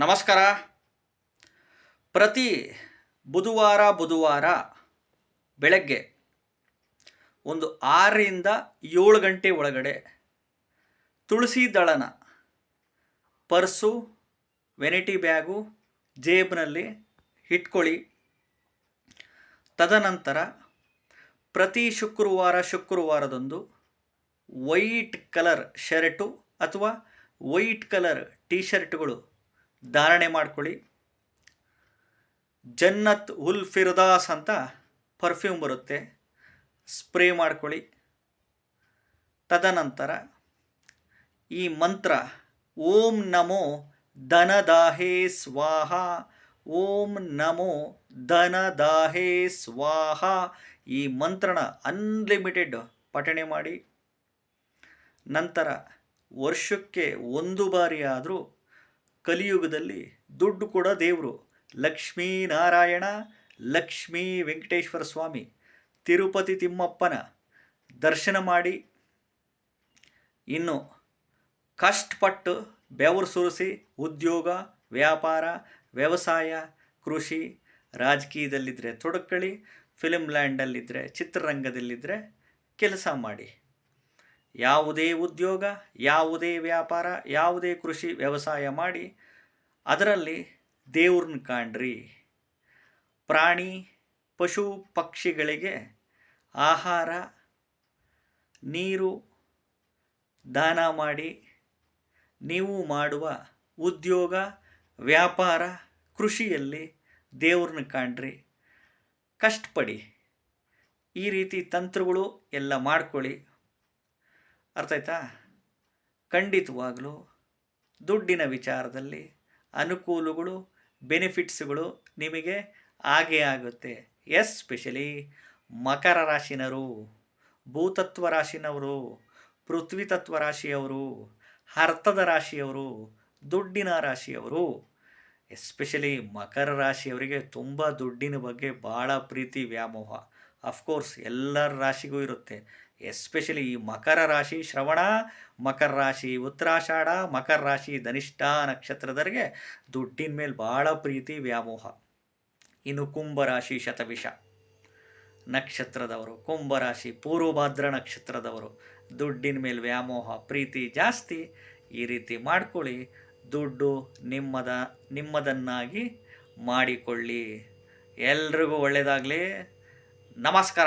ನಮಸ್ಕಾರ. ಪ್ರತಿ ಬುಧವಾರ ಬುಧವಾರ ಬೆಳಗ್ಗೆ ಒಂದು ಆರರಿಂದ ಏಳು ಗಂಟೆ ಒಳಗಡೆ ತುಳಸಿ ದಳನ ಪರ್ಸು, ವೆನಿಟಿ ಬ್ಯಾಗು ಜೇಬ್ನಲ್ಲಿ ಇಟ್ಕೊಳ್ಳಿ. ತದನಂತರ ಪ್ರತಿ ಶುಕ್ರವಾರ ಶುಕ್ರವಾರದಂದು ವೈಟ್ ಕಲರ್ ಶರ್ಟು ಅಥವಾ ವೈಟ್ ಕಲರ್ ಟೀ ಶರ್ಟ್ಗಳು ಧಾರಣೆ ಮಾಡ್ಕೊಳ್ಳಿ. ಜನ್ನತ್ ಉಲ್ ಫಿರ್ದಾಸ್ ಅಂತ ಪರ್ಫ್ಯೂಮ್ ಬರುತ್ತೆ. ಸ್ಪ್ರೇ ಮಾಡ್ಕೊಳ್ಳಿ. ತದನಂತರ ಈ ಮಂತ್ರ, ಓಂ ನಮೋ ಧನದಾಹೇ ಸ್ವಾಹ, ಓಂ ನಮೋ ಧನದಾಹೇ ಸ್ವಾಹ, ಈ ಮಂತ್ರನ ಅನ್ಲಿಮಿಟೆಡ್ ಪಠಣೆ ಮಾಡಿ. ನಂತರ ವರ್ಷಕ್ಕೆ ಒಂದು ಬಾರಿ ಆದರೂ ಕಲಿಯುಗದಲ್ಲಿ ದುಡ್ಡು ಕೂಡ ದೇವರು. ಲಕ್ಷ್ಮೀ ನಾರಾಯಣ, ಲಕ್ಷ್ಮೀ ವೆಂಕಟೇಶ್ವರ ಸ್ವಾಮಿ, ತಿರುಪತಿ ತಿಮ್ಮಪ್ಪನ ದರ್ಶನ ಮಾಡಿ ಇನ್ನು ಕಷ್ಟಪಟ್ಟು ಬೆವರು ಸುರಿಸಿ ಉದ್ಯೋಗ, ವ್ಯಾಪಾರ, ವ್ಯವಸಾಯ, ಕೃಷಿ ರಾಜಕೀಯದಲ್ಲಿದ್ದರೆ ತೊಡಕಳಿ ಫಿಲ್ಮ್ ಲ್ಯಾಂಡಲ್ಲಿದ್ದರೆ ಚಿತ್ರರಂಗದಲ್ಲಿದ್ದರೆ ಕೆಲಸ ಮಾಡಿ. ಯಾವುದೇ ಉದ್ಯೋಗ, ಯಾವುದೇ ವ್ಯಾಪಾರ, ಯಾವುದೇ ಕೃಷಿ ವ್ಯವಸಾಯ ಮಾಡಿ ಅದರಲ್ಲಿ ದೇವ್ರನ್ನ ಕಾಣ್ರಿ. ಪ್ರಾಣಿ, ಪಶು, ಪಕ್ಷಿಗಳಿಗೆ ಆಹಾರ, ನೀರು, ದಾನ ಮಾಡಿ ನೀವು ಮಾಡುವ ಉದ್ಯೋಗ, ವ್ಯಾಪಾರ, ಕೃಷಿಯಲ್ಲಿ ದೇವ್ರನ್ನ ಕಾಣ್ರಿ. ಕಷ್ಟಪಡಿ. ಈ ರೀತಿ ತಂತ್ರಗಳು ಎಲ್ಲ ಮಾಡ್ಕೊಳ್ಳಿ. ಅರ್ಥ ಆಯ್ತಾ ಖಂಡಿತವಾಗಲೂ ದುಡ್ಡಿನ ವಿಚಾರದಲ್ಲಿ ಅನುಕೂಲಗಳು, ಬೆನಿಫಿಟ್ಸ್ಗಳು ನಿಮಗೆ ಆಗೇ ಆಗುತ್ತೆ. ಎಸ್ಪೆಷಲಿ ಮಕರ ರಾಶಿನರು ಭೂತತ್ವ ರಾಶಿನವರು, ಪೃಥ್ವಿ ತತ್ವ ರಾಶಿಯವರು, ಅರ್ಥದ ರಾಶಿಯವರು, ದುಡ್ಡಿನ ರಾಶಿಯವರು ಎಸ್ಪೆಷಲಿ ಮಕರ ರಾಶಿಯವರಿಗೆ ತುಂಬ ದುಡ್ಡಿನ ಬಗ್ಗೆ ಭಾಳ ಪ್ರೀತಿ ವ್ಯಾಮೋಹ. ಅಫ್ಕೋರ್ಸ್ ಎಲ್ಲರ ರಾಶಿಗೂ ಇರುತ್ತೆ. ಎಸ್ಪೆಷಲಿ ಈ ಮಕರ ರಾಶಿ ಶ್ರವಣ, ಮಕರ ರಾಶಿ ಉತ್ತರಾಷಾಢ, ಮಕರ ರಾಶಿ ಧನಿಷ್ಠ ನಕ್ಷತ್ರದವರಿಗೆ ದುಡ್ಡಿನ ಮೇಲೆ ಭಾಳ ಪ್ರೀತಿ, ವ್ಯಾಮೋಹ. ಇನ್ನು ಕುಂಭರಾಶಿ ಶತವಿಷ ನಕ್ಷತ್ರದವರು ಕುಂಭರಾಶಿ ಪೂರ್ವಭಾದ್ರ ನಕ್ಷತ್ರದವರು, ದುಡ್ಡಿನ ಮೇಲೆ ವ್ಯಾಮೋಹ, ಪ್ರೀತಿ ಜಾಸ್ತಿ, ಈ ರೀತಿ ಮಾಡ್ಕೊಳ್ಳಿ, ದುಡ್ಡು ನಿಮ್ಮದ, ನಿಮ್ಮದನ್ನಾಗಿ ಮಾಡಿಕೊಳ್ಳಿ. ಎಲ್ರಿಗೂ ಒಳ್ಳೆಯದಾಗಲಿ ನಮಸ್ಕಾರ.